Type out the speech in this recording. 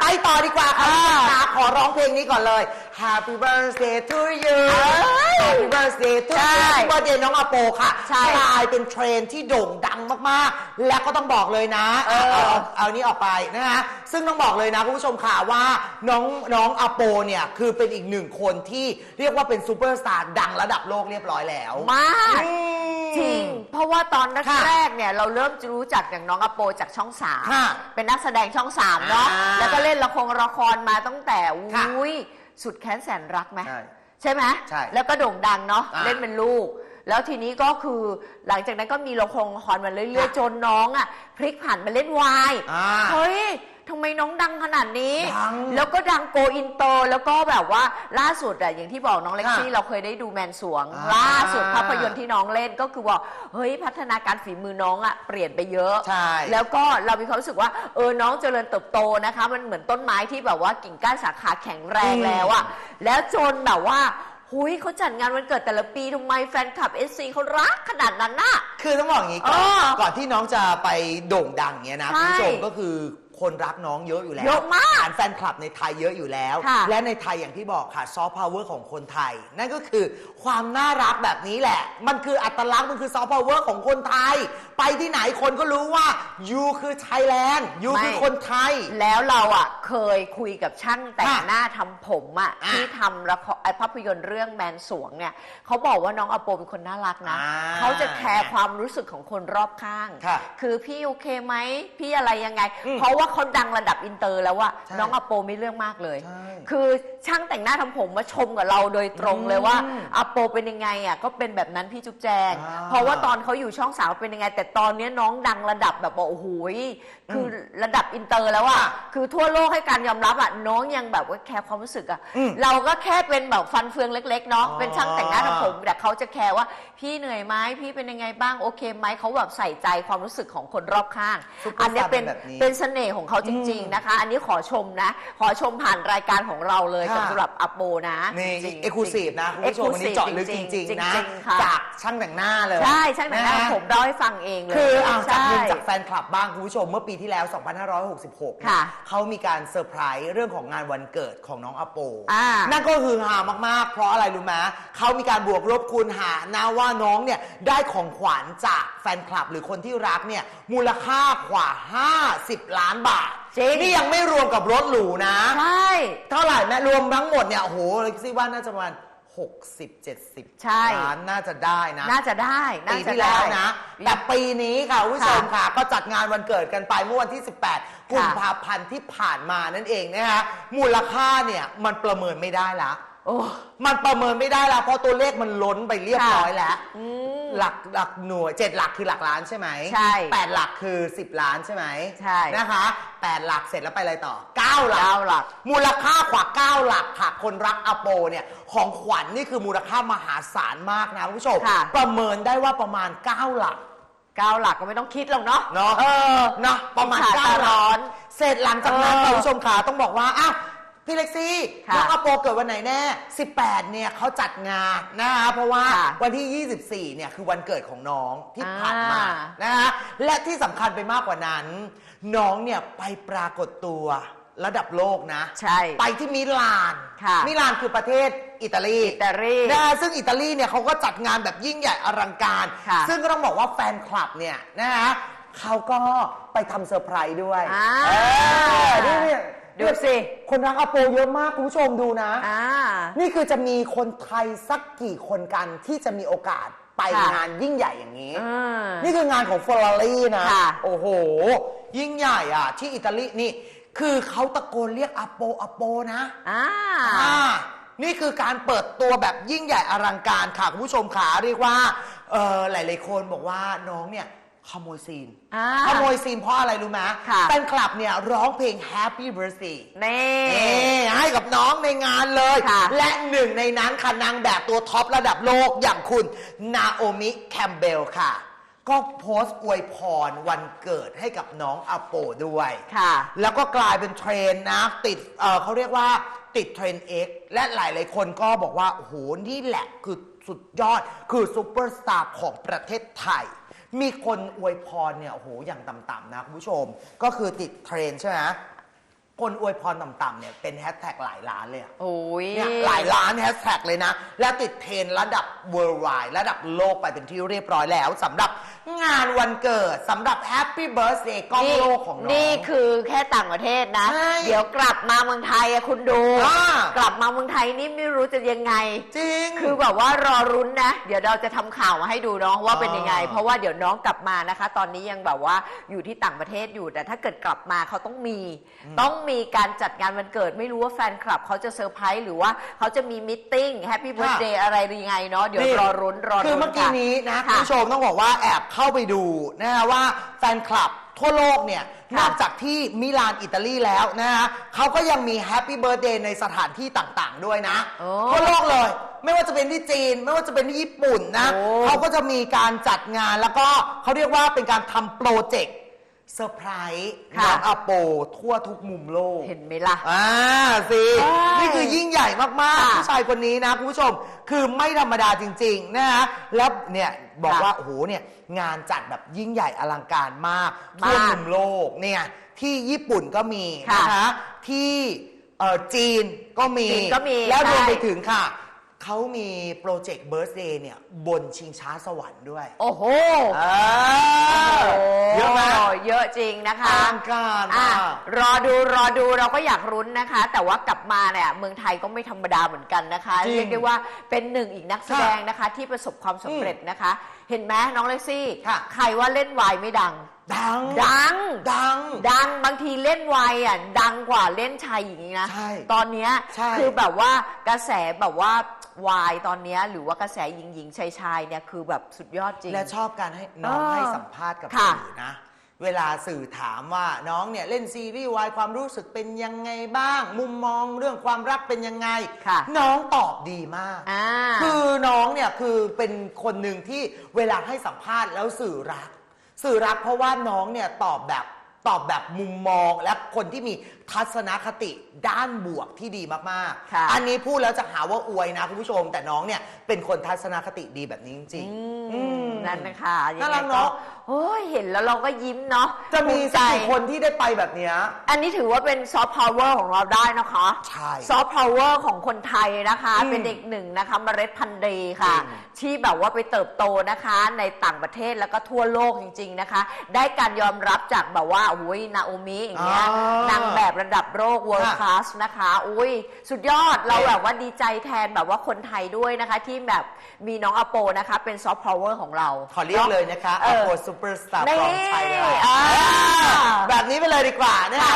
ไปต่อดีกว่าค่ะอ่านะขอร้องเพลงนี้ก่อนเลย Happy birthday to you เอ้ย Happy birthday to ใช่ you Happy birthday น้องอาโปค่ะใช่กลายเป็นเทรนด์ที่โด่งดังมากๆ และก็ต้องบอกเลยนะเออเอาเอาเอานี้ออกไปนะฮะซึ่งต้องบอกเลยนะคุณผู้ชมค่ะว่าน้องน้องอาโปเนี่ยคือเป็นอีกหนึ่งคนที่เรียกว่าเป็นซูเปอร์สตาร์ดังระดับโลกเรียบร้อยแล้ว มาก อืม จริง เพราะว่าตอนค่ะแรกๆเนี่ยเราเริ่มจะรู้จักอย่างน้องอโปจากช่องสามค่ะเป็นนักแสดงช่องสามเนาะอ่าแล้วก็เล่นละครละครมาตั้งแต่ค่ะอุ้ยสุดแค้นแสนรักไหม ใช่ใช่ไหมใช่แล้วก็โด่งดังเนาะอ่าเล่นเป็นลูก แล้วทีนี้ก็คือหลังจากนั้นก็มีละครละครมาเรื่อยค่ะๆจนน้องอะพลิกผันมาเล่นวายอ่า เฮ้ย ทำไมน้องดังขนาดนี้ ดังแล้วก็ดังโกอินเตอร์แล้วก็แบบว่าล่าสุดอะอย่างที่บอกน้องเล็กซี่ค่ะเราเคยได้ดูแมนสวง อ่าล่าสุดภาพยนตร์ที่น้องเล่นก็คือว่าเฮ้ยพัฒนาการฝีมือน้องอะเปลี่ยนไปเยอะ ใช่ แล้วก็เรามีความรู้สึกว่าเออน้องเจริญเติบโตนะคะ มันเหมือนต้นไม้ที่แบบว่ากิ่งก้านสาขาแข็งแรงอืมแล้วอะแล้วจนแบบว่าหุยเขาจัดงานวันเกิดแต่ละปีทำไมแฟนคลับเอสซีเขารักขนาดนั้นน่ะ คือต้องบอกอย่างนี้ก่อนเออก่อนที่น้องจะไปโด่งดังเนี้ยนะใช่คุณผู้ชมก็คือ คนรักน้องเยอะอยู่แล้วเยอะมากฐานแฟนคลับในไทยเยอะอยู่แล้ว ค่ะ และในไทยอย่างที่บอกค่ะซอฟต์พาวเวอร์ของคนไทย นั่นก็คือความน่ารักแบบนี้แหละ มันคืออัตลักษณ์มันคือซอฟต์พาวเวอร์ของคนไทย ไปที่ไหนคนก็รู้ว่ายูคือไทยแลนด์ยูไม่คือคนไทย แล้วเราอะ เคยคุยกับช่างแต่งค่ะหน้าทำผมอะอะที่ทำละครไอ้ภาพยนตร์เรื่องแมนสวงเนี่ยเขาบอกว่าน้องอโปเป็นคนน่ารักนะอ่าเขาจะแคร์ความรู้สึกของคนรอบข้าง ค่ะคือพี่โอเคไหมพี่อะไรยังไง อืมเพราะว่าเขาดังระดับอินเตอร์แล้วว่าใช่ น้องอโปไม่เรื่องมากเลย ใช่ คือช่างแต่งหน้าทำผมมาชมกับเราโดยตรงเลยว่าอืมอโปเป็นยังไงอะก็เป็นแบบนั้นพี่จุ๊บแจง อ่าเพราะว่าตอนเขาอยู่ช่องสาวเป็นยังไง แต่ตอนเนี้ยน้องดังระดับแบบว่าโอ้โหยคืออระดับอินเตอร์แล้วอะค่ะคือทั่วโลกให้การยอมรับอะน้องยังแบบว่าแคร์ความรู้สึกอะอืมเราก็แค่เป็นแบบฟันเฟืองเล็ก ๆ เนาะอ๋อเป็นช่างแต่งหน้าทำผมแต่เขาจะแคร์ว่าพี่เหนื่อยไหมพี่เป็นยังไงบ้างโอเคไหมเขาแบบใส่ใจความรู้สึกของคนรอบข้าง ซุปเปอร์อันเนี้ยเป็นสตาร์เป็นแบบนี้เป็นเสน่ห์ของเขาจริงๆนะคะ อันนี้ขอชมนะ ขอชมผ่านรายการของเราเลยค่ะกับสำหรับอัปโปนะนี่จริงๆ เอ็กซ์คลูซีฟนะคุณผู้ชมวันนี้เจาะลึกจริง ๆ นะค่ะ จากช่างแต่งหน้าเลยใช่ช่างแต่งหน้าะผมเล่าให้ฟังเองเลยคือเอาจากใช่มุมจากแฟนคลับบ้างคุณผู้ชมเมื่อปีที่แล้ว 2566 ค่ะเขามีการเซอร์ไพรส์เรื่องของงานวันเกิดของน้องอโป อ่า นั่นก็คือฮามากๆ เพราะอะไรรู้ไหมเขามีการบวกลบคูณหารนะว่าน้องเนี่ยได้ของขวัญจากแฟนคลับหรือคนที่รักเนี่ยมูลค่ากว่า 50 ล้านบาทจริง นี่ยังไม่รวมกับรถหรูนะ ใช่ เท่าไหร่แม่รวมทั้งหมดเนี่ยโอ้โหเลยคิดว่าน่าจะประมาณ 60 70ใช่ ล้านน่าจะได้นะน่าจะได้น่าปีจะที่แล้วนะได้แต่ปีนี้ค่ะคุณผู้ชมค่ะค่ะ ก็จัดงานวันเกิดกันไปเมื่อวันที่ 18 กุมภาพันธ์ที่ผ่านมานั่นเองนะคะมูลค่าเนี่ยมันประเมินไม่ได้ละ โอ้ มันประเมินไม่ได้แล้วเพราะตัวเลขมันล้นไปเรียบค่ะร้อยแล้ว อืม หลักหลักหน่วยเจ็ดหลักคือหลักล้านใช่ไหมใช่แปดหลักคือ10ล้านใช่ไหมใช่ นะคะแปดหลักเสร็จแล้วไปอะไรต่อ เก้าหลัก เก้าหลัก มูลค่ากว่า 9 หลักค่ะ คนรักอโปเนี่ย ของขวัญนี่คือมูลค่ามหาศาลมากนะคุณผู้ชม ค่ะ ประเมินได้ว่าประมาณ 9 หลัก เก้าหลักก็ไม่ต้องคิดหรอกเนาะ เนาะเออเนาะประมาณอิจฉา9หลัตาร้อกนเสร็จหลังจากนั้นเออค่ะคุณผู้ชมขาต้องบอกว่าอ้าวพี่เล็กซี่ค่ะน้องอโปเกิดวันไหนแน่ 18 เนี่ยเขาจัดงานนะคะเพราะว่าค่ะวันที่ 24 เนี่ยคือวันเกิดของน้องที่อ่าผ่านมานะคะและที่สำคัญไปมากกว่านั้น น้องเนี่ยไปปรากฏตัว ระดับโลกนะ ใช่ ไปที่มิลาน ค่ะ มิลานคือประเทศอิตาลีอิตาลีนะฮะซึ่งอิตาลีเนี่ยเขาก็จัดงานแบบยิ่งใหญ่อลังการ ค่ะ ซึ่งก็ต้องบอกว่าแฟนคลับเนี่ยนะฮะเขาก็ไปทำเซอร์ไพรส์ด้วยอ่าเออนี่เนี่ยดูสิคนรักอาโปเยอะมากคุณผู้ชมดูนะ อ่า นี่คือจะมีคนไทยสักกี่คนกันที่จะมีโอกาสไปค่ะ งานยิ่งใหญ่อย่างนี้อืมนี่คืองานของเฟอร์รารี่นะ ค่ะโอ้โห ยิ่งใหญ่อะ ที่อิตาลีนี่ คือเขาตะโกนเรียกอาโปอาโปนะอ่า อ่านี่คือการเปิดตัวแบบยิ่งใหญ่อลังการค่ะคุณผู้ชมขาเรียกว่าเออหลาย ๆ คนบอกว่าน้องเนี่ยขโมยซีนอ่าขโมยซีนเพราะอะไรรู้ไหมค่ะ แฟนคลับเนี่ยร้องเพลง Happy Birthday นี่ เอ้ให้กับน้องในงานเลย ค่ะ และหนึ่งในนั้นค่ะนางแบบตัวท็อประดับโลกอย่างคุณนาโอมิแคมเบลค่ะ ก็โพสต์อวยพรวันเกิดให้กับน้องอโปด้วย ค่ะ แล้วก็กลายเป็นเทรนด์นะติดเอ่อเขาเรียกว่าติดเทรนด์ X และหลาย ๆ คนก็บอกว่าโอ้โหนี่แหละคือสุดยอด คือซูเปอร์สตาร์ของประเทศไทย มีคนอวยพรเนี่ยโอ้โหอย่างต่ำๆนะคุณผู้ชม ก็คือติดเทรนด์ใช่ไหม คนอวยพรต่ำๆเนี่ยเป็นแฮชแท็กหลายล้านเลยอะโอ้ย เนี่ยหลายล้านแฮชแท็กเลยนะ และติดเทรนด์ระดับ worldwide ระดับโลกไปเป็นที่เรียบร้อยแล้วสำหรับงานวันเกิดสำหรับ Happy Birthday กล้องโลกของน้อง นี่คือแค่ต่างประเทศนะ ใช่เดี๋ยวกลับมาเมืองไทยอะคุณดู อ่า กลับมาเมืองไทยนี่ไม่รู้จะยังไง จริง คือแบบว่ารอรุ้นนะ เดี๋ยวเราจะทำข่าวมาให้ดูเนาะว่าเป็นยังไง อ่า เพราะว่าเดี๋ยวน้องกลับมานะคะ ตอนนี้ยังแบบว่าอยู่ที่ต่างประเทศอยู่ แต่ถ้าเกิดกลับมาเขาต้องมี ต้องมีการจัดงานวันเกิด ไม่รู้ว่าแฟนคลับเขาจะเซอร์ไพรส์หรือว่าเขาจะมีมิทติ้งแฮปปี้เบิร์ t เดย์อะไรยังไงเนาะเดี๋ยวนี่รอรุ้นรอรุ้นคือเมื่อกี้ค่ะนี้นะคุค่ะณผู้ชมต้องบอกว่าแอบเข้าไปดูนะฮะว่าแฟนคลับทั่วโลกเนี่ยค่ะนอกจากที่มิลานอิตาลีแล้วนะฮะเขาก็ยังมีแฮปปี้เบิร์ดเดย์ในสถานที่ต่างๆ ด้วยนะ โอ้ทั่วโลกเลย ไม่ว่าจะเป็นที่จีน ไม่ว่าจะเป็นที่ญี่ปุ่นนะ โอ้ เขาก็จะมีการจัดงานแล้วก็เขาเรียกว่าเป็นการทำโปรเจกต์ เซอร์ไพรส์น้องอาโป ทั่วทุกมุมโลก เห็นไหมล่ะ อ่าสิใช่นี่คือยิ่งใหญ่มากค่ะๆผู้ชายคนนี้นะคุณผู้ชมคือไม่ธรรมดาจริง ๆ นะฮะแล้วเนี่ยบอกค่ะว่าโอ้โหเนี่ยงานจัดแบบยิ่งใหญ่อลังการมากทั่วมากมุมโลกเนี่ยที่ญี่ปุ่นก็มีค่ะนะคะที่เอ่อจีนก็มีจีนก็มีแล้วรวมใช่ไปถึงค่ะ เขามีโปรเจกต์เบิร์ d เดย์เนี่ย บนชิงช้าสวรรค์ด้วยโอ้โหเออเยอะไหมเยอะจริงนะคะ อลังการอะมาก รอดูรอดูเราก็อยากรุ้นนะคะ แต่ว่ากลับมาเนี่ยเมืองไทยก็ไม่ธรรมดาเหมือนกันนะคะ จริงเรียกได้ว่าเป็นหนึ่งอีกนักแสดงนะคะ ที่ประสบความสำเร็จนะคะ เห็นไหมน้องเลซี่ ค่ะ ใครว่าเล่นวายไม่ดัง ดัง ดัง ดัง ดังบางทีเล่นวายอะดังกว่าเล่นชายหญิงอีกนะ ใช่ตอนเนี้ยใช่คือแบบว่ากระแสแบบว่า วายตอนเนี้ยหรือว่ากระแสหญิงหญิงชายชายเนี่ยคือแบบสุดยอดจริง และชอบการให้น้องเออให้สัมภาษณ์กับค่ะสื่อนะ เวลาสื่อถามว่าน้องเนี่ยเล่นซีรีส์วายความรู้สึกเป็นยังไงบ้าง มุมมองเรื่องความรักเป็นยังไง ค่ะ น้องตอบดีมาก อ่า คือน้องเนี่ยคือเป็นคนหนึ่งที่เวลาให้สัมภาษณ์แล้วสื่อรัก สื่อรักเพราะว่าน้องเนี่ยตอบแบบ ตอบแบบมุมมองและคนที่มีทัศนคติด้านบวกที่ดีมากค่ะ ๆ อันนี้พูดแล้วจะหาว่าอวยนะคุณผู้ชม แต่น้องเนี่ยเป็นคนทัศนคติดีแบบนี้จริงๆอืม นั่นนะคะยังน่ารัไงกก็เนอะ โอ้ยเห็นแล้วเราก็ยิ้มเนาะจะมีภูใจ สักกี่คนที่ได้ไปแบบเนี้ย อันนี้ถือว่าเป็นซอฟต์พาวเวอร์ของเราได้นะคะใช่ซอฟต์พาวเวอร์ของคนไทยนะคะ อืมเป็นเด็กหนึ่งนะคะเมล็ดพันธุ์ดีค่ะจริงที่แบบว่าไปเติบโตนะคะ ในต่างประเทศแล้วก็ทั่วโลกจริง ๆนะคะ ได้การยอมรับจากแบบว่าอุ้ยนาโอมิอย่างเงี้ยอ่านนางแบบระดับโลก world ค่ะ class นะคะ อุ้ยสุดยอดเราแบบว่าดีใจแทนแบบว่าคนไทยด้วยนะคะ ที่แบบมีน้องอโปนะคะ เป็นซอฟต์พาวเวอร์ของเรา ขอเรียกเลยนะคะเออ อโปซูเปอร์สตาร์นี่ฟรอมไทยแลนด์อ่าแบบนี้ไปเลยดีกว่านะคะ